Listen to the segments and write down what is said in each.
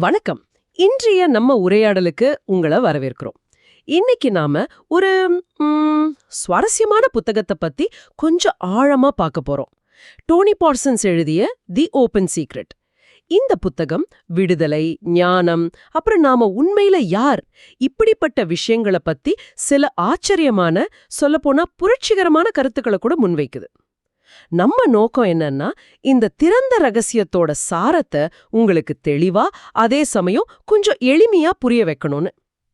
வணக்கம். இன்றைய நம்ம உரையாடலுக்கு உங்களை வரவேற்கிறோம். இன்னைக்கு நாம ஒரு சுவாரஸ்யமான புத்தகத்தை பத்தி கொஞ்சம் ஆழமா பார்க்க போறோம். டோனி பார்சன்ஸ் எழுதிய தி ஓபன் சீக்ரெட். இந்த புத்தகம் விடுதலை ஞானம் அப்புறம் நாம உண்மையில யார் இப்படிப்பட்ட விஷயங்களை பத்தி சில ஆச்சரியமான சொல்லப்போனா புரட்சிகரமான கருத்துக்களை கூட முன்வைக்குது. நம்ம நோக்கம் என்னன்னா இந்த திறந்த ரகசியத்தோட சாரத்தை உங்களுக்கு தெளிவா அதே சமயம் கொஞ்சம் எளிமையா புரிய வைக்கணும்னு.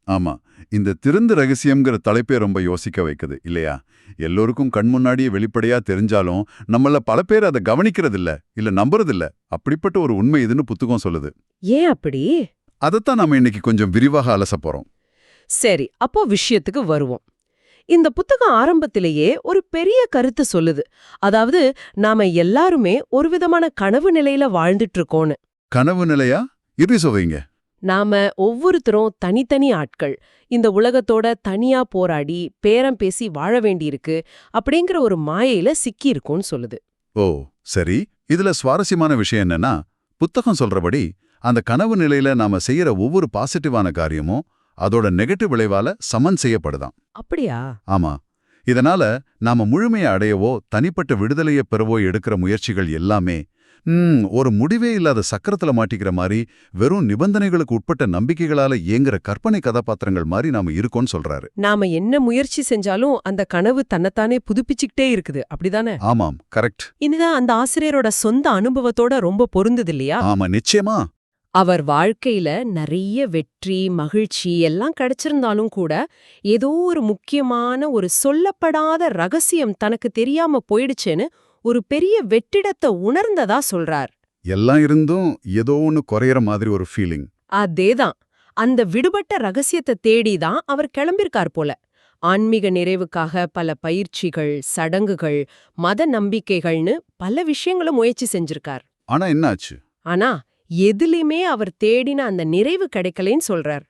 ஆமா. இந்த திறந்த ரகசியம்ங்கிற தலைப்பே ரொம்ப யோசிக்க வைக்குது இல்லையா? எல்லோருக்கும் கண் முன்னாடியே வெளிப்படையா தெரிஞ்சாலும் நம்மள பல பேர் அதை கவனிக்கிறதில்ல இல்ல நம்புறதில்ல. அப்படிப்பட்ட ஒரு உண்மை இதுன்னு புத்தகம் சொல்லுது. ஏன் அப்படி? அதைத்தான் நம்ம இன்னைக்கு கொஞ்சம் விரிவாக அலச போறோம். சரி அப்போ விஷயத்துக்கு வருவோம். இந்த புத்தகம் ஆரம்பத்திலேயே ஒரு பெரிய கருத்து சொல்லுது. அதாவது நாம எல்லாருமே ஒரு விதமான கனவு நிலையில வாழ்ந்துட்டு இருக்கோம்னு கனவு நிலையா? இறுதி சொல்வீங்க நாம ஒவ்வொருத்தரும் தனித்தனி ஆட்கள். இந்த உலகத்தோட தனியா போராடி பேரம் பேசி வாழ வேண்டியிருக்கு அப்படிங்கிற ஒரு மாயையில சிக்கி இருக்கோம்னு சொல்லுது. ஓ சரி. இதுல சுவாரஸ்யமான விஷயம் என்னன்னா புத்தகம் சொல்றபடி அந்த கனவு நிலையில நாம செய்யற ஒவ்வொரு பாசிட்டிவான காரியமும் அதோட நெகட்டிவ் விளைவால சமன் செய்யப்படுதாம் அப்படியா? ஆமா. இதனால நாம முழுமையை அடையவோ தனிப்பட்ட விடுதலையை பெறவோ எடுக்கிற முயற்சிகள் எல்லாமே ம் ஒரு முடிவே இல்லாத சக்கரத்துல மாட்டிக்கிற மாதிரி வெறும் நிபந்தனைகளுக்கு உட்பட்ட நம்பிக்கைகளால இயங்குற கற்பனை கதாபாத்திரங்கள் மாதிரி நாம இருக்கோம்னு சொல்றாரு. நாம என்ன முயற்சி செஞ்சாலும் அந்த கனவு தன்னைத்தானே புதுப்பிச்சுக்கிட்டே இருக்குது. அப்படிதானே? ஆமாம் கரெக்ட். இதுதான் அந்த ஆசிரியரோட சொந்த அனுபவத்தோட ரொம்ப பொருந்தது இல்லையா? ஆமா நிச்சயமா. அவர் வாழ்க்கையில நிறைய வெற்றி மகிழ்ச்சி எல்லாம் கிடைச்சிருந்தாலும் கூட ஏதோ ஒரு முக்கியமான ஒரு சொல்லப்படாத ரகசியம் தனக்கு தெரியாம போயிடுச்சேன்னு ஒரு பெரிய வெற்றிடத்தை உணர்ந்ததா சொல்றார். எல்லாம் இருந்தும் ஏதோ ஒன்னு குறையற மாதிரி ஒரு ஃபீலிங் அதேதான். அந்த விடுபட்ட ரகசியத்தை தேடிதான் அவர் கிளம்பிருக்கார் போல. ஆன்மீக நிறைவுக்காக பல பயிற்சிகள் சடங்குகள் மத நம்பிக்கைகள்னு பல விஷயங்களை முயற்சி செஞ்சிருக்கார். ஆனா என்னாச்சு? ஆனா எதுலயுமே அவர் தேடின அந்த நிறைவு கிடைக்கலைன்னு சொல்றார்.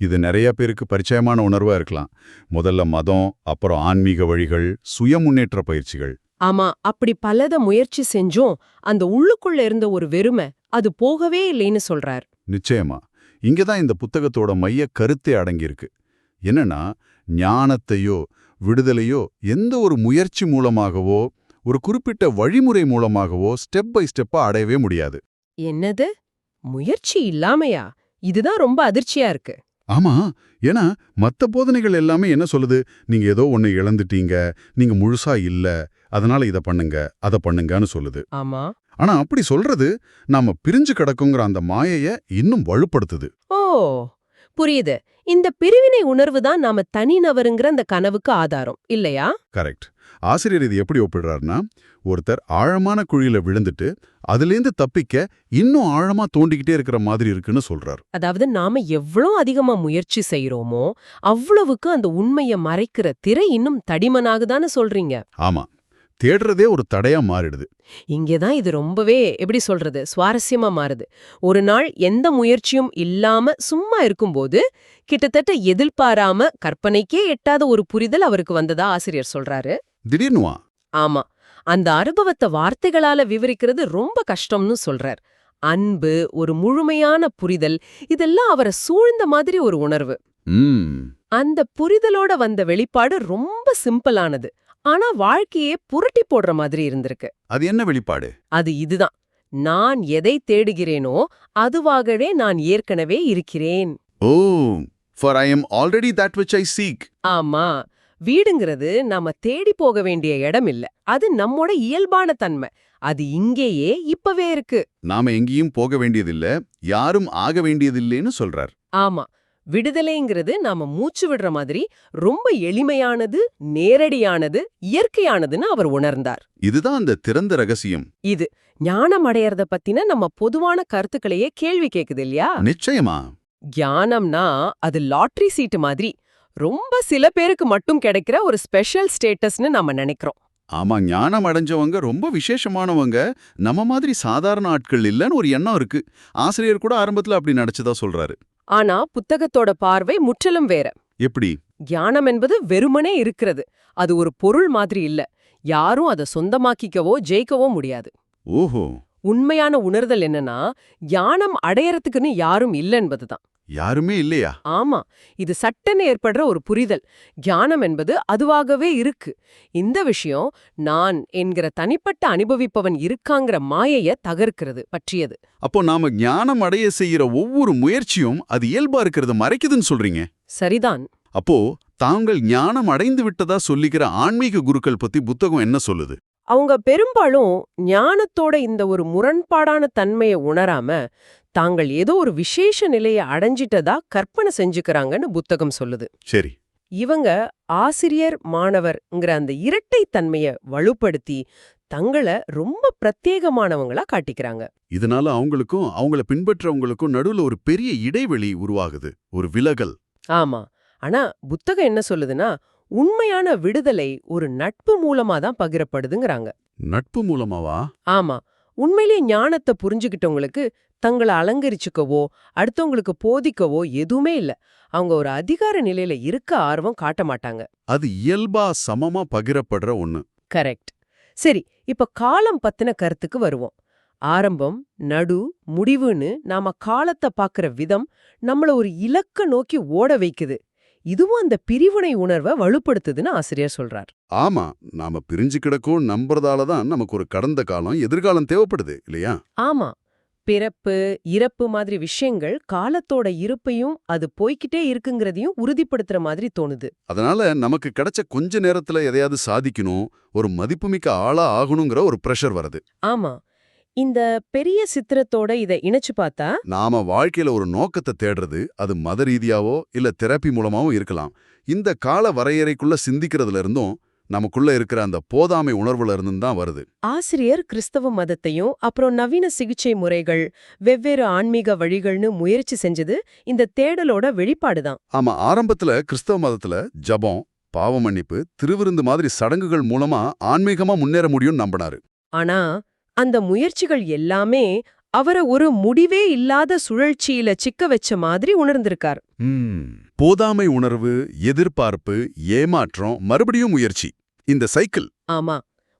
இது நிறைய பேருக்கு பரிச்சயமான உணர்வா இருக்கலாம். முதல்ல மதம் அப்புறம் ஆன்மீக வழிகள் சுய முன்னேற்ற பயிற்சிகள். ஆமா அப்படி பலத முயற்சி செஞ்சும் அந்த உள்ளுக்குள்ள இருந்த ஒரு வெறுமை அது போகவே இல்லைன்னு சொல்றார். நிச்சயமா. இங்கதான் இந்த புத்தகத்தோட மைய கருத்தே அடங்கியிருக்கு. என்னன்னா ஞானத்தையோ விடுதலையோ எந்த ஒரு முயற்சி மூலமாகவோ ஒரு குறிப்பிட்ட வழிமுறை மூலமாகவோ ஸ்டெப் பை ஸ்டெப்பா அடையவே முடியாது. என்னது? முயற்சி இல்லாமையா? இதுதான் ரொம்ப அதிர்ச்சியா இருக்கு. ஆமா ஏன்னா மத்த போதனைகள் எல்லாமே என்ன சொல்லுது? நீங்க ஏதோ ஒண்ணு இழந்துட்டீங்க நீங்க முழுசா இல்ல அதனால இத பண்ணுங்க அத பண்ணுங்கன்னு சொல்லுது. ஆமா. ஆனா அப்படி சொல்றது நாம பிரிஞ்சு கிடக்குங்கிற அந்த மாயைய இன்னும் வலுப்படுத்துது. ஓ புரியுது. இந்த பிரிவினை உணர்வு தான் நாம தனிநபருங்கிற அந்த கனவுக்கு ஆதாரம் இல்லையா? கரெக்ட். ஆசிரியர் இது எப்படி ஒப்பிடுறாருன்னா ஒருத்தர் ஆழமான குழியில விழுந்துட்டு அதுலேருந்து தப்பிக்க இன்னும் ஆழமா தோண்டிக்கிட்டே இருக்கிற மாதிரி இருக்குன்னு சொல்றார். அதாவது நாம எவ்வளவு அதிகமா முயற்சி செய்யறோமோ அவ்வளவுக்கு அந்த உண்மைய மறைக்கிற திரை இன்னும் தடிமனாகுதான்னு சொல்றீங்க. ஆமா. தேடுறதே ஒரு தடையா மாறிடுது. இங்கதான் இது ரொம்பவே எப்படி சொல்றது சுவாரஸ்யமா மாறுது. ஒரு நாள் எந்த முயற்சியும் இல்லாம சும்மா இருக்கும்போது கிட்டத்தட்ட எதிர்பாராம கற்பனைக்கே எட்டாத ஒரு புரிதல் அவருக்கு வந்ததா ஆசிரியர் சொல்றாரு. திடீர்னுவா ஆமா. அந்த அனுபவத்தை வார்த்தைகளால விவரிக்கிறது ரொம்ப கஷ்டம்னு சொல்றார். அன்பு ஒரு முழுமையான புரிதல் இதெல்லாம் அவரை சூழ்ந்த மாதிரி ஒரு உணர்வு. அந்த புரிதலோட வந்த வெளிப்பாடு ரொம்ப சிம்பிளானது. ஆனா வாழ்க்கையே புரட்டி போடுற மாதிரி இருந்திருக்கு. அது என்ன வெளிப்பாடு? அது இதுதான். நான் எதை தேடுகிறேனோ அதுவாகவே நான் ஏற்கனவே இருக்கிறேன். ஓ for I am already that which I seek ஆமா. வீடுங்கிறது நாம தேடி போக வேண்டிய இடம் இல்ல. அது நம்மோட இயல்பான தன்மை. அது இங்கேயே இப்பவே இருக்கு. நாம எங்கேயும் போக வேண்டியதில்ல யாரும் ஆக வேண்டியதில்லைன்னு சொல்றார். ஆமா. விடுதலைங்கிறது நாம மூச்சு விடுற மாதிரி ரொம்ப எளிமையானது நேரடியானது இயற்கையானதுன்னு அவர் உணர்ந்தார். இதுதான் அந்த திறந்த ரகசியம். இது ஞானம் அடையறத பத்தின நம்ம பொதுவான கருத்துக்களையே கேள்வி கேக்குது இல்லையா? நிச்சயமா. ஞானம்னா அது லாட்டரி சீட்டு மாதிரி. ரொம்ப சில பேருக்கு மட்டும் கிடைக்கிற ஒரு ஸ்பெஷல் ஸ்டேட்டஸ்னு நாம நினைக்கிறோம். ஆமா ஞானம் அடைஞ்சவங்க ரொம்ப விசேஷமானவங்க. நம்ம மாதிரி சாதாரண ஆட்கள் இல்லைன்னு ஒரு எண்ணம் இருக்கு. ஆசிரியர் கூட ஆரம்பத்துல அப்படி நடிச்சதா சொல்றாரு. ஆனா புத்தகத்தோட பார்வை முற்றிலும் வேற. எப்படி? ஞானம் என்பது வெறுமனே இருக்கிறது. அது ஒரு பொருள் மாதிரி இல்ல. யாரும் அதை சொந்தமாக்கிக்கவோ ஜெயிக்கவோ முடியாது. ஓஹோ. உண்மையான உணர்தல் என்னன்னா ஞானம் அடையறதுக்குன்னு யாரும் இல்ல என்பதுதான் யாருமே இல்லையா? ஆமா இது சட்டன்னு ஏற்படுற ஒரு புரிதல். ஞானம் என்பது அதுவாகவே இருக்கு. இந்த விஷயம் நான் என்கிற தனிப்பட்ட அனுபவிப்பவன் இருக்காங்கிற மாயைய தகர்க்கிறது பற்றியது. அப்போ நாம ஞானம் அடைய செய்யற ஒவ்வொரு முயற்சியும் அது இயல்பா இருக்கிறத மறைக்குதுன்னு சொல்றீங்க? சரிதான். அப்போ தாங்கள் ஞானம் அடைந்து விட்டதா சொல்லிக்கிற ஆன்மீக குருக்கள் பத்தி புத்தகம் என்ன சொல்லுது? அவங்க பெரும்பாலும் ஞானத்தோட இந்த ஒரு முரண்பாடான தன்மையை உணராம தாங்கள் ஏதோ ஒரு விசேஷ நிலையை அடைஞ்சிட்டதா கற்பனை செஞ்சுக்கிறாங்கன்னு புத்தகம் சொல்லுது. சரி. இவங்க ஆசிரியர் மாணவர்ங்கிற அந்த இரட்டை தன்மைய வலுப்படுத்தி தங்கள ரொம்ப பிரத்யேகமானவங்களா காட்டிக்கிறாங்க. இதனால அவங்களுக்கும் அவங்கள பின்பற்றவங்களுக்கும் நடுவுல ஒரு பெரிய இடைவெளி உருவாகுது. ஒரு விலகல். ஆமா. ஆனா புத்தகம் என்ன சொல்லுதுன்னா உண்மையான விடுதலை ஒரு நட்பு மூலமா தான் பகிரப்படுதுங்கிறாங்க. நட்பு மூலமாவா? ஆமா. உண்மையிலேயே ஞானத்தை புரிஞ்சுக்கிட்டவங்களுக்கு தங்களை அலங்கரிச்சுக்கவோ அடுத்தவங்களுக்கு போதிக்கவோ எதுவுமே இல்ல. அவங்க ஒரு அதிகார நிலையில இருக்க ஆர்வம் காட்ட மாட்டாங்க. அது இயல்பா சமமா பகிரப்படுற ஒண்ணு. கரெக்ட். சரி இப்ப காலம் பத்தின கருத்துக்கு வருவோம். ஆரம்பம் நடு முடிவுன்னு நாம காலத்தை பாக்குற விதம் நம்மள ஒரு இலக்க நோக்கி ஓட வைக்குது. இதுவும் அந்த பிரிவினை உணர்வை வலுப்படுத்துதுன்னு ஆசிரியர் சொல்றார். ஆமா நாம பிரிஞ்சு கிடக்கும் நம்புறதால தான் நமக்கு ஒரு கடந்த காலம் எதிர்காலம் தேவைப்படுது இல்லையா? ஆமா பிறப்பு இறப்பு மாதிரி விஷயங்கள் காலத்தோட இருப்பையும் அது போய்க்கிட்டே இருக்குங்கிறதையும் உறுதிப்படுத்துற மாதிரி தோணுது. அதனால நமக்கு கிடைச்ச கொஞ்ச நேரத்துல எதையாவது சாதிக்கணும் ஒரு மதிப்புமிக்க ஆளா ஆகணுங்கிற ஒரு பிரஷர் வருது. ஆமா இந்த பெரிய சித்திரத்தோட இத இணைச்சு பார்த்தா? நாம வாழ்க்கையில ஒரு நோக்கத்தை தேடுறது அது மத ரீதியாவோ இல்ல தெரப்பி மூலமாவோ இருக்கலாம். இந்த கால வரையறைக்குள்ள சிந்திக்கிறதுல இருந்தும் நமக்குள்ள இருக்கிற அந்த போதாமை உணர்வுல இருந்தும் தான் வருது. ஆசிரியர் கிறிஸ்தவ மதத்தையும் அப்புறம் நவீன சிகிச்சை முறைகள் வெவ்வேறு ஆன்மீக வழிகள்னு முயற்சி செஞ்சது இந்த தேடலோட வெளிப்பாடுதான் ஆமா ஆரம்பத்துல கிறிஸ்தவ மதத்துல ஜபம் பாவ மன்னிப்பு திருவிருந்து மாதிரி சடங்குகள் மூலமா ஆன்மீகமா முன்னேற முடியும்னு நம்பினாரு. ஆனா அந்த முயற்சிகள் எல்லாமே அவரை ஒரு முடிவே இல்லாத சுழற்சியில சிக்க வச்ச மாதிரி உணர்ந்திருக்கார். போதாமை உணர்வு எதிர்பார்ப்பு ஏமாற்றம் மறுபடியும் முயற்சி இந்த சைக்கிள். ஆமா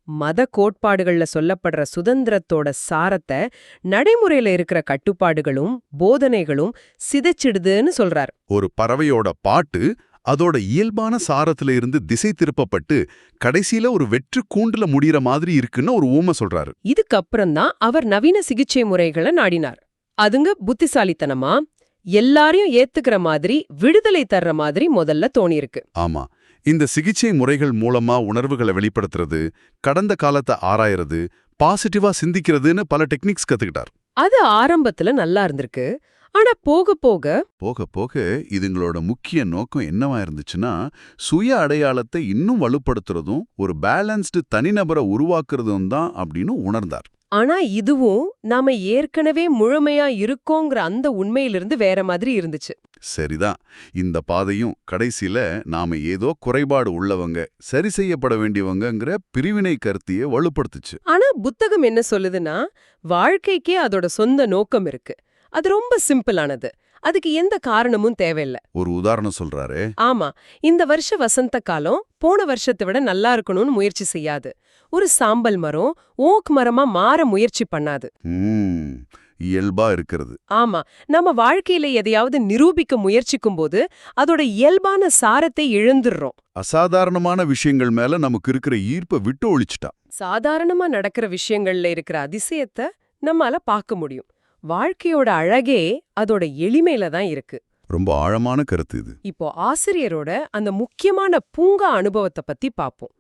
மத கோட்பாடுகள்ல சொல்லப்படுற சுதந்திரத்தோட சாரத்தை நடைமுறையில இருக்கிற கட்டுப்பாடுகளும் போதனைகளும் சிதைச்சிடுதுன்னு சொல்றார். ஒரு பறவையோட பாட்டு அதோட இயல்பான சாரத்துல இருந்து திசை திருப்பப்பட்டு கடைசியில ஒரு வெற்று கூண்டுல முடியற மாதிரி இருக்குன்னு ஒரு ஊமை சொல்றாரு. இதுக்கப்புறம்தான் அவர் நவீன சிகிச்சை முறைகளை நாடினார். அதுங்க புத்திசாலித்தனமா எல்லாரையும் ஏத்துக்கிற மாதிரி விடுதலை தர்ற மாதிரி முதல்ல தோணியிருக்கு. ஆமா. இந்த சிகிச்சை முறைகள் மூலமா உணர்வுகளை வெளிப்படுத்துறது கடந்த காலத்தை ஆராயறது பாசிட்டிவா சிந்திக்கிறதுன்னு பல டெக்னிக்ஸ் கத்துக்கிட்டார். அது ஆரம்பத்துல நல்லா இருந்திருக்கு. ஆனா போக போக போக போக இதுங்களோட முக்கிய நோக்கம் என்னவா இருந்துச்சுன்னா சுய அடையாளத்தை இன்னும் வலுப்படுத்துறதும் ஒரு பேலன்ஸ்டு தனிநபரை உருவாக்குறதும் தான் அப்படின்னு உணர்ந்தார். ஆனா இதுவும் நாம ஏற்கனவே முழுமையா இருக்கோங்கிற அந்த உண்மையிலிருந்து வேற மாதிரி இருந்துச்சு. சரிதான். இந்த பாதையும் கடைசியில நாம ஏதோ குறைபாடு உள்ளவங்க சரி செய்யப்பட வேண்டியவங்கங்கிற பிரிவினை கருத்திய வலுப்படுத்துச்சு. ஆனா புத்தகம் என்ன சொல்லுதுன்னா வாழ்க்கைக்கே அதோட சொந்த நோக்கம் இருக்கு. அது ரொம்ப சிம்பிளானது. அதுக்கு எந்த காரணமும் தேவையில்ல. ஒரு உதாரணம் சொல்றாரு. ஆமா. இந்த வருஷ வசந்த காலம் போன வருஷத்தை விட நல்லா இருக்கணும்னு முயற்சி செய்யாது. ஒரு சாம்பல் மரம் ஓக் மரமா மாற முயற்சி பண்ணாது. இயல்பா இருக்கிறது. ஆமா. நம்ம வாழ்க்கையில எதையாவது நிரூபிக்க முயற்சிக்கும் போது அதோட இயல்பான சாரத்தை இழந்துடுறோம் அசாதாரணமான விஷயங்கள் மேல நமக்கு இருக்கிற ஈர்ப்பை விட்டு ஒழிச்சிட்டா. சாதாரணமா நடக்கிற விஷயங்கள்ல இருக்கிற அதிசயத்தை நம்மால பார்க்க முடியும். வாழ்க்கையோட அழகே அதோட எளிமையில தான் இருக்கு. ரொம்ப ஆழமான கருத்து இது. இப்போ ஆசிரியரோட அந்த முக்கியமான பூங்கா அனுபவத்தை பத்தி பாப்போம்.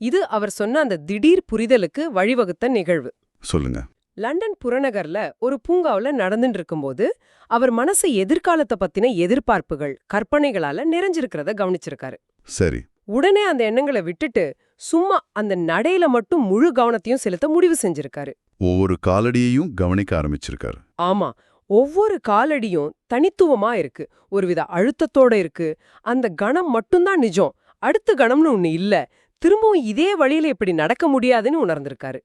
இது அவர் சொன்ன அந்த திடீர் புரிதலுக்கு வழிவகுத்த நிகழ்வு. சொல்லுங்க. லண்டன் புறநகர்ல ஒரு பூங்காவுல நடந்துட்டு இருக்கும்போது அவர் மனசு எதிர்காலத்தை பத்தின எதிர்பார்ப்புகள் கற்பனைகளால நிறைஞ்சிருக்கிறத கவனிச்சிருக்காரு. சரி. உடனே அந்த எண்ணங்களை விட்டுட்டு சும்மா அந்த நடையில மட்டும் முழு கவனத்தையும் செலுத்த முடிவு செஞ்சிருக்காரு. ஒவ்வொரு காலடியையும் கவனிக்க ஆரம்பிச்சிருக்காரு. ஆமா ஒவ்வொரு காலடியும் தனித்துவமா இருக்கு. ஒருவித அழுத்தத்தோட இருக்கு. அந்த கணம் மட்டும்தான் நிஜம். அடுத்த கணம்னு ஒண்ணு இல்ல. திரும்பவும் இதே வழியில இப்படி நடக்க முடியாதுன்னு உணர்ந்திருக்காரு.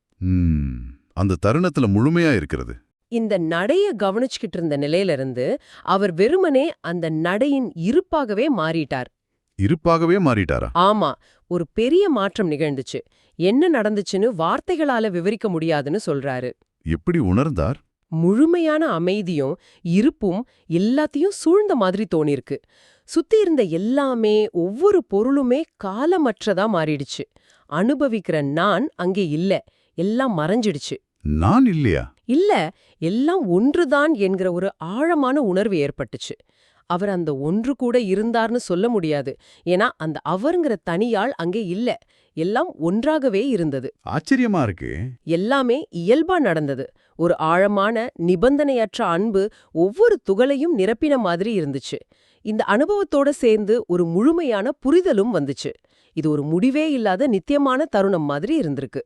அந்த தருணத்துல முழுமையா இருக்கிறது. இந்த நடைய கவனிச்சுக்கிட்டு இருந்த நிலையில இருந்து அவர் வெறுமனே அந்த நடையின் இருப்பாகவே மாறிட்டார். இருப்பாகவே மாறிட்டாரா? ஆமா ஒரு பெரிய மாற்றம் நிகழ்ந்துச்சு. என்ன நடந்துச்சுன்னு வார்த்தைகளால விவரிக்க முடியாதுன்னு சொல்றாரு. எப்படி உணர்ந்தார்? முழுமையான அமைதியும் இருப்பும் எல்லாத்தையும் சூழ்ந்த மாதிரி தோணிருக்கு. சுத்தி இருந்த எல்லாமே ஒவ்வொரு பொருளுமே காலமற்றதா மாறிடுச்சு. அனுபவிக்கிற நான் அங்கே இல்ல. எல்லாம் மறைஞ்சிடுச்சு. நான் இல்லையா? இல்ல எல்லாம் ஒன்றுதான் என்கிற ஒரு ஆழமான உணர்வு ஏற்பட்டுச்சு. அவர் அந்த ஒன்று கூட இருந்தார்னு சொல்ல முடியாது. ஏன்னா அந்த அவருங்கிற தனியாள் அங்கே இல்ல. எல்லாம் ஒன்றாகவே இருந்தது. ஆச்சரியமா இருக்கு. எல்லாமே இயல்பா நடந்தது. ஒரு ஆழமான நிபந்தனையற்ற அன்பு ஒவ்வொரு துகளையும் நிரப்பின மாதிரி இருந்துச்சு. இந்த அனுபவத்தோட சேர்ந்து ஒரு முழுமையான புரிதலும் வந்துச்சு. இது ஒரு முடிவே இல்லாத நித்தியமான தருணம் மாதிரி இருந்திருக்கு.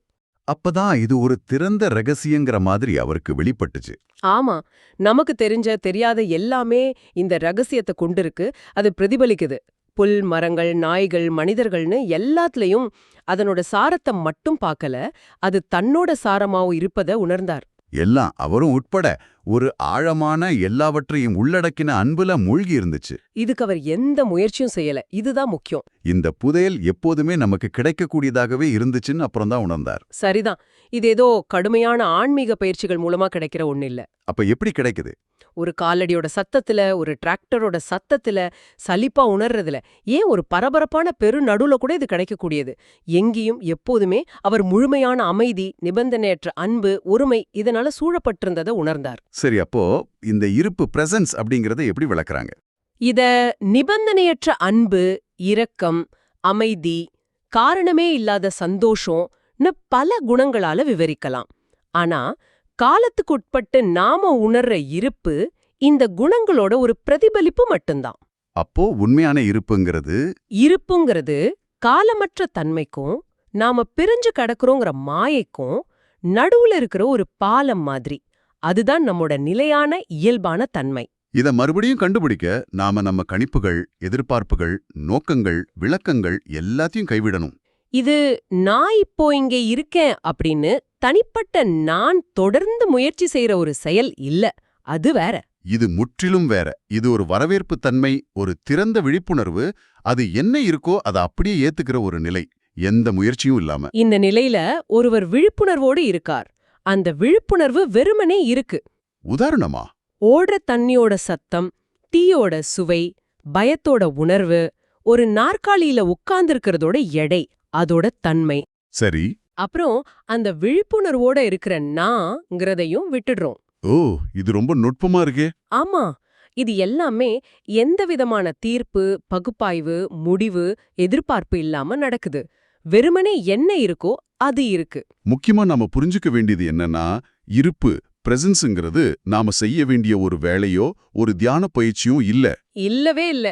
அப்பதான் இது ஒரு திறந்த ரகசியங்கிற மாதிரி அவருக்கு வெளிப்பட்டுச்சு. ஆமா. நமக்கு தெரிஞ்ச தெரியாத எல்லாமே இந்த ரகசியத்தை கொண்டிருக்கு. அது பிரதிபலிக்குது. புல் மரங்கள் நாய்கள் மனிதர்கள்னு எல்லாத்துலயும் அதனோட சாரத்தை மட்டும் பார்க்கல அது தன்னோட சாரமாவும் இருப்பதை உணர்ந்தார். எல்லாம் அவரும் உட்பட ஒரு ஆழமான எல்லாவற்றையும் உள்ளடக்கின அன்புல மூழ்கி இருந்துச்சு. இதுக்கு அவர் எந்த முயற்சியும் செய்யல. இதுதான் முக்கியம். இந்த புதையல் எப்போதுமே நமக்கு கிடைக்கக்கூடியதாகவே இருந்துச்சுன்னு அப்புறம் தான் உணர்ந்தார். சரிதான். இது ஏதோ கடுமையான ஆன்மீக பயிற்சிகள் மூலமா கிடைக்கிற ஒண்ணு இல்ல. அப்ப எப்படி கிடைக்குது? ஒரு காலடியோட சத்தத்துல ஒரு டிராக்டரோட சத்தத்துல சலிப்பா உணர்றதுல ஏன் ஒரு பரபரப்பான பெரு நடுவுல கூட இது கிடைக்கக்கூடியது? எங்கேயும் எப்போதுமே அவர் முழுமையான அமைதி நிபந்தனையற்ற அன்பு ஒருமை இதனால சூழப்பட்டிருந்ததை உணர்ந்தார். சரி அப்போ இந்த இருப்பு பிரசன்ஸ் அப்படிங்கறத எப்படி விளக்குறாங்க? இத நிபந்தனையற்ற அன்பு இரக்கம் அமைதி காரணமே இல்லாத சந்தோஷம்னு பல குணங்களால விவரிக்கலாம். ஆனா காலத்துக்குட்பட்டு நாம உணர்ற இருப்பு இந்த குணங்களோட ஒரு பிரதிபலிப்பு மட்டும்தான். அப்போ உண்மையான இருப்புங்கிறது? இருப்புங்கிறது காலமற்ற தன்மைக்கும் நாம பிரிஞ்சு கடக்குறோங்கிற மாயைக்கும் நடுவுல இருக்கிற ஒரு பாலம் மாதிரி. அதுதான் நம்மோட நிலையான இயல்பான தன்மை. இத மறுபடியும் கண்டுபிடிக்க நாம நம்ம கணிப்புகள் எதிர்பார்ப்புகள் நோக்கங்கள் விளக்கங்கள் எல்லாத்தையும் கைவிடணும். இது நான் இப்போ இங்கே இருக்கேன் அப்படின்னு தனிப்பட்ட நான் தொடர்ந்து முயற்சி செய்யற ஒரு செயல் இல்ல. அது வேற. இது முற்றிலும் வேற. இது ஒரு வரவேற்பு தன்மை ஒரு திறந்த விழிப்புணர்வு. அது என்ன இருக்கோ அதை அப்படியே ஏத்துக்கிற ஒரு நிலை. எந்த முயற்சியும் இல்லாம. இந்த நிலையில ஒருவர் விழிப்புணர்வோடு இருக்கார். அந்த விழிப்புணர்வு வெறுமனே இருக்கு. உதாரணமா? ஓடுற தண்ணியோட சத்தம் டீயோட சுவை பயத்தோட உணர்வு ஒரு நாற்காலியில உட்கார்ந்திருக்கிறதோட எடை அதோட தன்மை. சரி. அப்புறம் அந்த விழிப்புணர்வோட இருக்கிற நான்ங்கிறதையும் விட்டுடுறோம். ஓ இது ரொம்ப நுட்பமா இருக்கே. ஆமா இது எல்லாமே எந்த விதமான தீர்ப்பு பகுப்பாய்வு முடிவு எதிர்பார்ப்பு இல்லாம நடக்குது. வெறுமனே என்ன இருக்கோ அது இருக்கு. முக்கியமா நாம புரிஞ்சுக்க வேண்டியது என்னன்னா இருப்பு பிரசன்ஸுங்கிறது நாம செய்ய வேண்டிய ஒரு வேலையோ ஒரு தியான பயிற்சியும் இல்ல. இல்லவே இல்ல.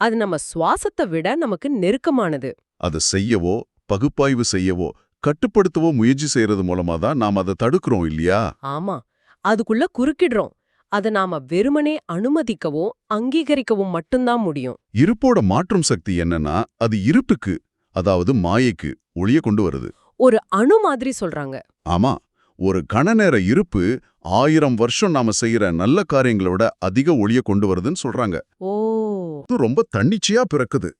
அது நம்ம சுவாசத்தை விட நமக்கு நெருக்கமானது. அதை செய்யவோ பகுப்பாய்வு செய்யவோ கட்டுப்படுத்தவோ முயற்சி செய்யறது மூலமா தான் நாம அதை தடுக்கிறோம் இல்லையா? ஆமா. அதுக்குள்ள குறுக்கிடுறோம். அத நாம வெறுமனே அனுமதிக்கவும் அங்கீகரிக்கவும் மட்டும்தான் முடியும். இருப்போட மாற்றும் சக்தி என்னன்னா அது இருட்டுக்கு அதாவது மாயைக்கு ஒளிய கொண்டு வருது. ஒரு அணு மாதிரி சொல்றாங்க. ஆமா ஒரு கணநேர இருப்பு ஆயிரம் வருஷம் நாம செய்யற நல்ல காரியங்களோட அதிக ஒளிய கொண்டு வருதுன்னு சொல்றாங்க. ஓ. ரொம்ப தன்னிச்சையா பிறக்குது.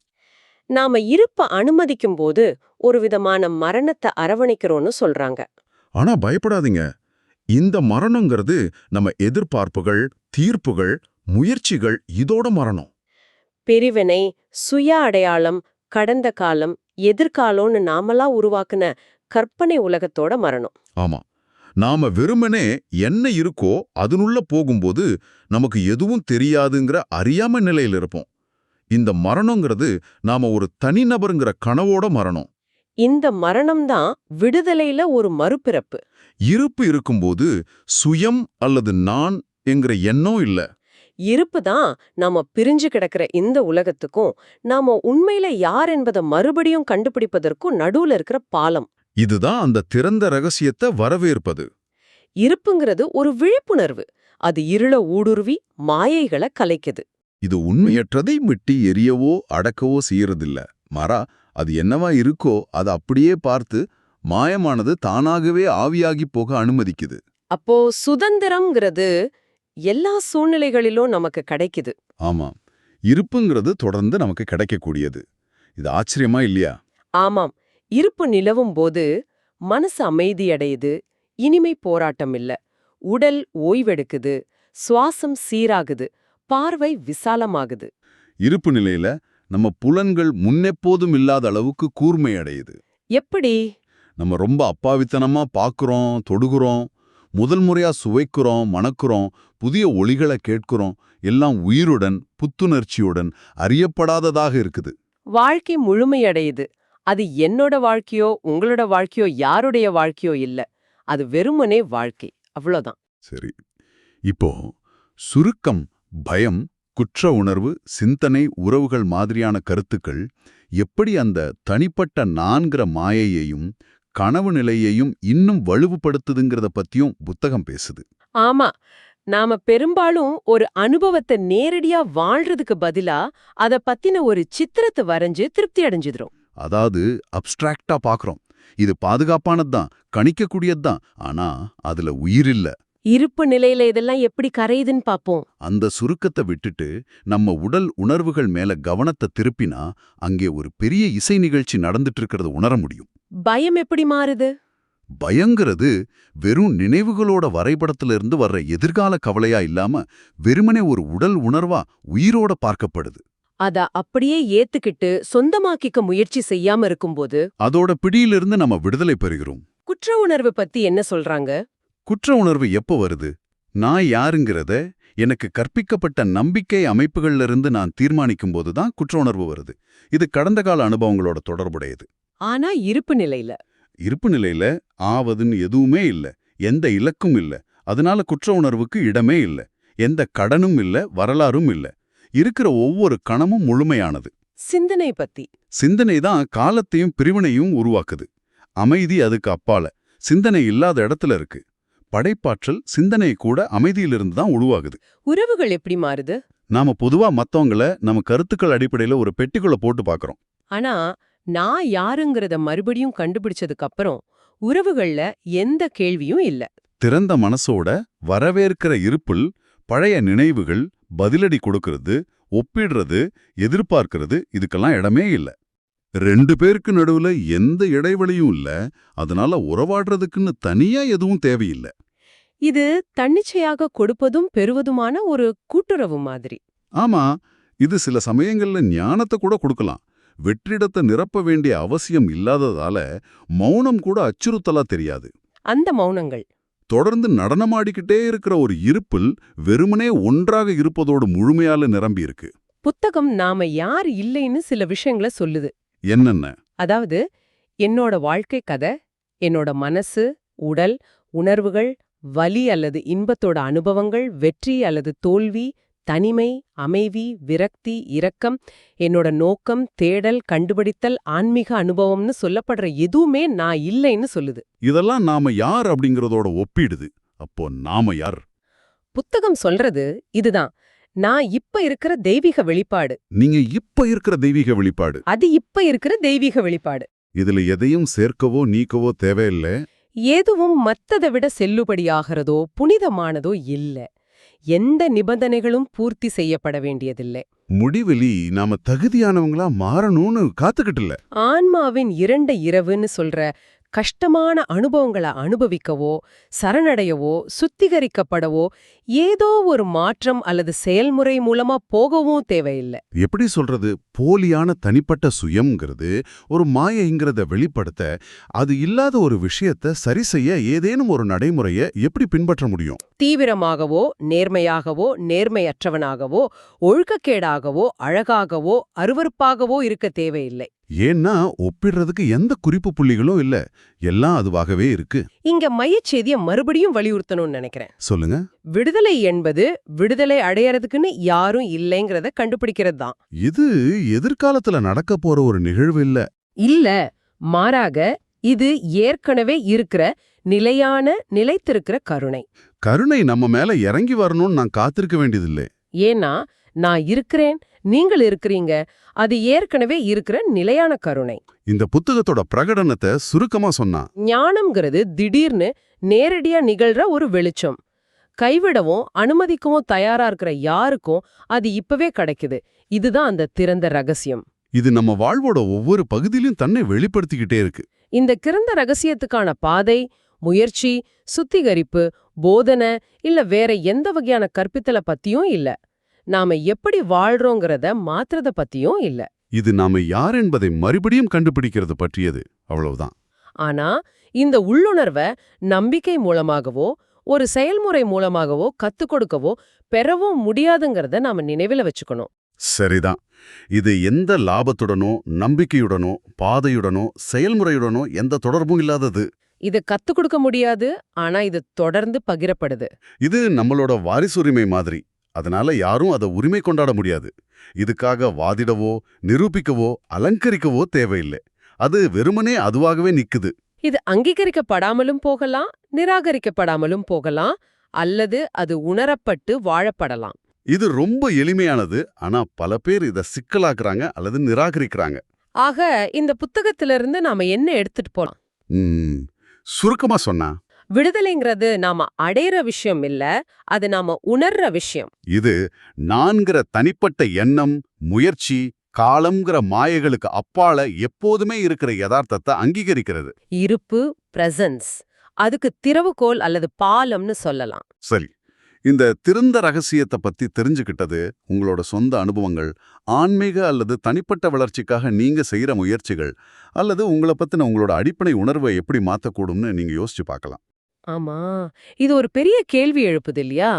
நாம இருப்ப அனுமதிக்கும் போது ஒரு விதமான மரணத்தை அரவணைக்கிறோம்னு சொல்றாங்க. ஆனா பயப்படாதீங்க. இந்த மரணங்கிறது நம்ம எதிர்பார்ப்புகள் தீர்ப்புகள் முயற்சிகள் இதோட மரணம். பிரிவினை சுய அடையாளம் கடந்த காலம் எதிர்காலம்னு நாமளா உருவாக்குன கற்பனை உலகத்தோட மரணம் ஆமா. நாம வெறுமனே என்ன இருக்கோ அதனுள்ள போகும்போது நமக்கு எதுவும் தெரியாதுங்கிற அறியாம நிலையில இருப்போம். இந்த மரணங்கிறது நாம ஒரு தனிநபருங்கிற கனவோட மரணம். இந்த மரணம்தான் விடுதலையில ஒரு மறுபிறப்பு. இருப்பு இருக்கும்போது சுயம் அல்லது நான் என்கிற எண்ணம் இல்ல. இருப்பு தான் நாம பிரிஞ்சு கிடக்கிற இந்த உலகத்துக்கும் நாம உண்மையில யார் என்பதை மறுபடியும் கண்டுபிடிப்பதற்கும் நடுவுல இருக்கிற பாலம். இதுதான் அந்த திறந்த ரகசியத்தை வரவேற்பது. இருப்புங்கிறது ஒரு விழிப்புணர்வு. அது இருள ஊடுருவி மாயைகளை கலைக்குது. இது உண்மையற்றதை மிட்டி எரியவோ அடக்கவோ செய்யறதில்ல. மாறா அது என்னவா இருக்கோ அதை அப்படியே பார்த்து மாயமானது தானாகவே ஆவியாகி போக அனுமதிக்குது. அப்போ சுதந்திரம்ங்கிறது எல்லா சூழ்நிலைகளிலும் நமக்கு கிடைக்குது. ஆமாம் இருப்புங்கிறது தொடர்ந்து நமக்கு கிடைக்கக்கூடியது. இது ஆச்சரியமா இல்லையா? ஆமாம். இருப்பு நிலவும் போது மனசு அமைதியடையுது இனிமை போராட்டம் இல்ல. உடல் ஓய்வெடுக்குது சுவாசம் சீராகுது பார்வை விசாலமாகுது. இருப்பு நிலையில நம்ம புலன்கள் முன்னெப்போதும் இல்லாத அளவுக்கு கூர்மை அடையுது எப்படி? நம்ம ரொம்ப அப்பாவித்தனமா பார்க்குறோம் தொடுகிறோம் முதல் முறையா சுவைக்கிறோம் மணக்கிறோம் புதிய ஒளிகளை கேட்கிறோம் எல்லாம் உயிருடன் புத்துணர்ச்சியுடன் அறியப்படாததாக இருக்குது. வாழ்க்கை முழுமையடையுது. அது என்னோட வாழ்க்கையோ உங்களோட வாழ்க்கையோ யாருடைய வாழ்க்கையோ இல்ல. அது வெறுமனே வாழ்க்கை. அவ்வளோதான் சரி. இப்போ சுருக்கம் பயம் குற்ற உணர்வு சிந்தனை உறவுகள் மாதிரியான கருத்துக்கள் எப்படி அந்த தனிப்பட்ட நான்கிற மாயையையும் கனவு நிலையையும் இன்னும் வலுவுபடுத்துதுங்கிறத பத்தியும் புத்தகம் பேசுது. ஆமா. நாம பெரும்பாலும் ஒரு அனுபவத்தை நேரடியா வாழ்றதுக்கு பதிலா அத பத்தின ஒரு சித்திரத்தை வரைஞ்சு திருப்தி அடைஞ்சிடுறோம். அதாவது அப்ஸ்ட்ராக்டா பார்க்கறோம் இது பாதுகாப்பானதுதான் கணிக்கக்கூடியதுதான் ஆனா அதுல உயிரில்ல இருப்பு நிலையில இதெல்லாம் எப்படி கரையுதுன்னு பாப்போம். அந்த சுருக்கத்தை விட்டுட்டு நம்ம உடல் உணர்வுகள் மேல கவனத்தை திருப்பினா அங்கே ஒரு பெரிய இசை நிகழ்ச்சி நடந்துட்டு இருக்கிறத உணர முடியும். பயம் எப்படி மாறுது? பயங்கிறது வெறும் நினைவுகளோட வரைபடத்திலிருந்து வர்ற எதிர்கால கவலையா இல்லாம வெறுமனே ஒரு உடல் உணர்வா உயிரோட பார்க்கப்படுது. அத அப்படியே ஏத்துக்கிட்டு சொந்தமாக்கிக்க முயற்சி செய்யாம இருக்கும்போது அதோட பிடியிலிருந்து நம்ம விடுதலை பெறுகிறோம். குற்ற உணர்வு பத்தி என்ன சொல்றாங்க? குற்ற உணர்வு எப்போ வருது? நான் யாருங்கிறத எனக்கு கற்பிக்கப்பட்ட நம்பிக்கை அமைப்புகள்ல இருந்து நான் தீர்மானிக்கும் போதுதான் குற்ற உணர்வு வருது. இது கடந்த கால அனுபவங்களோட தொடர்புடையது. ஆனா இருப்பு நிலையில. இருப்பு நிலையில ஆவதுன்னு எதுவுமே இல்ல. எந்த இலக்கும் இல்ல. அதனால குற்ற உணர்வுக்கு இடமே இல்ல. எந்த கடனும் இல்ல. வரலாறும் இல்ல. இருக்கிற ஒவ்வொரு கணமும் முழுமையானது. சிந்தனை பத்தி. சிந்தனை தான் காலத்தையும் பிரிவினையும் உருவாக்குது. அமைதி அதுக்கு அப்பால. சிந்தனை இல்லாத இடத்துல இருக்கு. படைப்பாற்றல் சிந்தனை கூட அமைதியிலிருந்து தான் உருவாகுது. உறவுகள் எப்படி மாறுது? நாம பொதுவா மத்தவங்கள நம்ம கருத்துக்கள் அடிப்படையில ஒரு பெட்டிக்குள்ள போட்டு பார்க்கறோம் ஆனா நான் யாருங்கிறத மறுபடியும் கண்டுபிடிச்சதுக்கு அப்புறம் உறவுகள்ல எந்த கேள்வியும் இல்ல. திறந்த மனசோட வரவேற்கிற இருப்பில் பழைய நினைவுகள் பதிலடி கொடுக்கறது ஒப்பிடுறது எதிர்பார்க்கிறது இதுக்கெல்லாம் இடமே இல்ல. ரெண்டு பேருக்கு நடுவுல எந்த இடைவெளியும் இல்ல அதனால உறவாடுறதுக்குன்னு தனியா எதுவும் தேவையில்லை. இது தன்னிச்சையாக கொடுப்பதும் பெறுவதுமான ஒரு கூட்டுறவு மாதிரி. ஆமா இது சில சமயங்கள்ல ஞானத்தை கூட கொடுக்கலாம். வெற்றிடத்தை நிரப்ப வேண்டிய அவசியம் இல்லாததால மௌனம் கூட அச்சுறுத்தலா தெரியாது. அந்த மௌனங்கள். தொடர்ந்து நடனமாடிக்கிட்டே இருக்கிற ஒரு இருப்பில் வெறுமனே ஒன்றாக இருப்பதோடு முழுமையால நிரம்பி இருக்கு புத்தகம் நாம யார் இல்லைன்னு சில விஷயங்களை சொல்லுது. என்னென்ன? அதாவது என்னோட வாழ்க்கை கதை என்னோட மனசு உடல் உணர்வுகள் வலி அல்லது இன்பத்தோட அனுபவங்கள் வெற்றி அல்லது தோல்வி தனிமை அமைதி விரக்தி இரக்கம் என்னோட நோக்கம் தேடல் கண்டுபிடித்தல் ஆன்மீக அனுபவம்னு சொல்லப்படுற எதுவுமே நான் இல்லைன்னு சொல்லுது. இதெல்லாம் நாம யார் அப்படிங்கறதோட ஒப்பிடுது. அப்போ நாம யார்? புத்தகம் சொல்றது இதுதான். நான் இப்ப இருக்கிற தெய்வீக வெளிப்பாடு. நீங்க இப்ப இருக்கிற தெய்வீக வெளிப்பாடு. அது இப்ப இருக்கிற தெய்வீக வெளிப்பாடு. இதுல எதையும் சேர்க்கவோ நீக்கவோ தேவையில்லை. எதுவும் மத்ததை விட செல்லுபடியாகிறதோ புனிதமானதோ இல்ல. எந்த நிபந்தனைகளும் பூர்த்தி செய்யப்பட வேண்டியதில்லை. முடிவெளி நாம தகுதியானவங்களா மாறணும்னு காத்துக்கிட்டு இல்ல. ஆன்மாவின் இரண்ட இரவுன்னு சொல்ற கஷ்டமான அனுபவங்களை அனுபவிக்கவோ சரணடையவோ சுத்திகரிக்கப்படவோ ஏதோ ஒரு மாற்றம் அல்லது செயல்முறை மூலமா போகவும் தேவையில்லை. எப்படி சொல்றது? போலியான தனிப்பட்ட சுயம்ங்கிறது ஒரு மாயைங்கிறத வெளிப்படுத்த அது இல்லாத ஒரு விஷயத்த சரி செய்ய ஏதேனும் ஒரு நடைமுறைய எப்படி பின்பற்ற முடியும்? தீவிரமாகவோ நேர்மையாகவோ நேர்மையற்றவனாகவோ ஒழுக்கக்கேடாகவோ அழகாகவோ அருவருப்பாகவோ இருக்க தேவையில்லை. ஏன்னா ஒப்பிடுறதுக்கு எந்த குறிப்பு புள்ளிகளும் இல்ல. எல்லாம் அதுவாகவே இருக்கு. இங்க மையச்செய்திய மறுபடியும் வலியுறுத்தணும்னு நினைக்கிறேன். சொல்லுங்க. விடுதலை என்பது விடுதலை அடையறதுக்குன்னு யாரும் இல்லைங்கிறத கண்டுபிடிக்கிறது தான். இது எதிர்காலத்துல நடக்க போற ஒரு நிகழ்வு இல்ல. இல்ல. மாறாக இது ஏற்கனவே இருக்கிற நிலையான நிலைத்திருக்கிற கருணை. கருணை நம்ம மேல இறங்கி வரணும்னு நான் காத்திருக்க வேண்டியதில்லை. ஏன்னா நான் இருக்கிறேன் நீங்கள் இருக்கிறீங்க. அது ஏற்கனவே இருக்கிற நிலையான கருணை. இந்த புத்தகத்தோட பிரகடனத்தை சுருக்கமா சொன்னா. ஞானம்ங்கிறது திடீர்னு நேரடியா நிகழ்ற ஒரு வெளிச்சம். கைவிடவும் அனுமதிக்கவும் தயாரா இருக்கிற யாருக்கும் அது இப்பவே கிடைக்குது. இதுதான் அந்த திறந்த ரகசியம். இது நம்ம வாழ்வோட ஒவ்வொரு பகுதியிலும் தன்னை வெளிப்படுத்திக்கிட்டே இருக்கு. இந்த கிறந்த ரகசியத்துக்கான பாதை முயற்சி சுத்திகரிப்பு போதனை இல்ல வேற எந்த வகையான கற்பித்தல பத்தியும் இல்ல. நாம எப்படி வாழ்றோங்கிறத மாத்துறத பத்தியும் இல்ல. இது நாம யார் என்பதை மறுபடியும் கண்டுபிடிக்கிறது பற்றியது. அவ்வளவுதான். ஆனா இந்த உள்ளுணர்வை நம்பிக்கை மூலமாகவோ ஒரு செயல்முறை மூலமாகவோ கத்துக் கொடுக்கவோ பெறவும் முடியாதுங்கிறத நாம நினைவில் வச்சுக்கணும். சரிதான். இது எந்த லாபத்துடனோ நம்பிக்கையுடனோ பாதையுடனோ செயல்முறையுடனோ எந்த தொடர்பும் இல்லாதது. இது கத்துக் கொடுக்க முடியாது ஆனா இது தொடர்ந்து பகிரப்படுது. இது நம்மளோட வாரிசுரிமை மாதிரி. அதனால யாரும் அதை உரிமை கொண்டாட முடியாது. இதுக்காக வாதிடவோ நிரூபிக்கவோ அலங்கரிக்கவோ தேவையில்லை. அது வெறுமனே அதுவாகவே நிக்குது. இது அங்கீகரிக்கப்படாமலும் போகலாம் நிராகரிக்கப்படாமலும் போகலாம் அல்லது அது உணரப்பட்டு வாழப்படலாம். இது ரொம்ப எளிமையானது. ஆனா பல பேர் இத சிக்கலாக்குறாங்க அல்லது நிராகரிக்கிறாங்க. ஆக இந்த புத்தகத்திலிருந்து நாம என்ன எடுத்துட்டு போலாம்? சுருக்கமா சொன்னா விடுதலைங்கிறது நாம அடையிற விஷயம் இல்ல அது நாம உணர்ற விஷயம். இது நான்கிற தனிப்பட்ட எண்ணம் முயற்சி காலம்ங்கிற மாயைகளுக்கு அப்பால எப்போதுமே இருக்கிற யதார்த்தத்தை அங்கீகரிக்கிறது. இருப்பு பிரசன்ஸ் அதுக்கு திறவுகோல் அல்லது பாலம்னு சொல்லலாம். சரி. இந்த திறந்த ரகசியத்தை பத்தி தெரிஞ்சுக்கிட்டது உங்களோட சொந்த அனுபவங்கள் ஆன்மீக அல்லது தனிப்பட்ட வளர்ச்சிக்காக நீங்க செய்யற முயற்சிகள் அல்லது உங்களை பத்தின உங்களோட அடிப்படை உணர்வை எப்படி மாத்தக்கூடும்னு நீங்க யோசிச்சு பார்க்கலாம். ஆமா. இது ஒரு பெரிய கேள்வி எழுப்புது இல்லையா?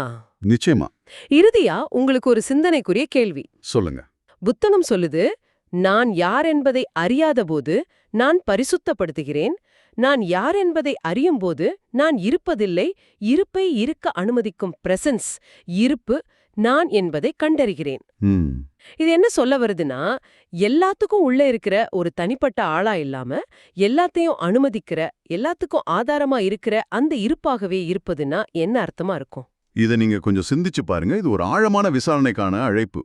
நிச்சயமா. இறுதியா உங்களுக்கு ஒரு சிந்தனைக்குரிய கேள்வி. சொல்லுங்க. புத்தகம் சொல்லுது நான் யார் என்பதை அறியாதபோது நான் பரிசுத்தப்படுத்துகிறேன். நான் யார் என்பதை அறியும்போது நான் இருப்பதில்லை. இருப்பை இருக்க அனுமதிக்கும் பிரசன்ஸ் இருப்பு நான் என்பதை கண்டறிகிறேன். இது என்ன சொல்ல வருதுன்னா எல்லாத்துக்கும் உள்ள இருக்கிற ஒரு தனிப்பட்ட ஆளா இல்லாம எல்லாத்தையும் அனுமதிக்கிற எல்லாத்துக்கும் ஆதாரமா இருக்கிற அந்த இருப்பாகவே இருப்பதுன்னா என்ன அர்த்தமா இருக்கும்? இதை நீங்க கொஞ்சம் சிந்திச்சு பாருங்க. இது ஒரு ஆழமான விசாரணைக்கான அழைப்பு.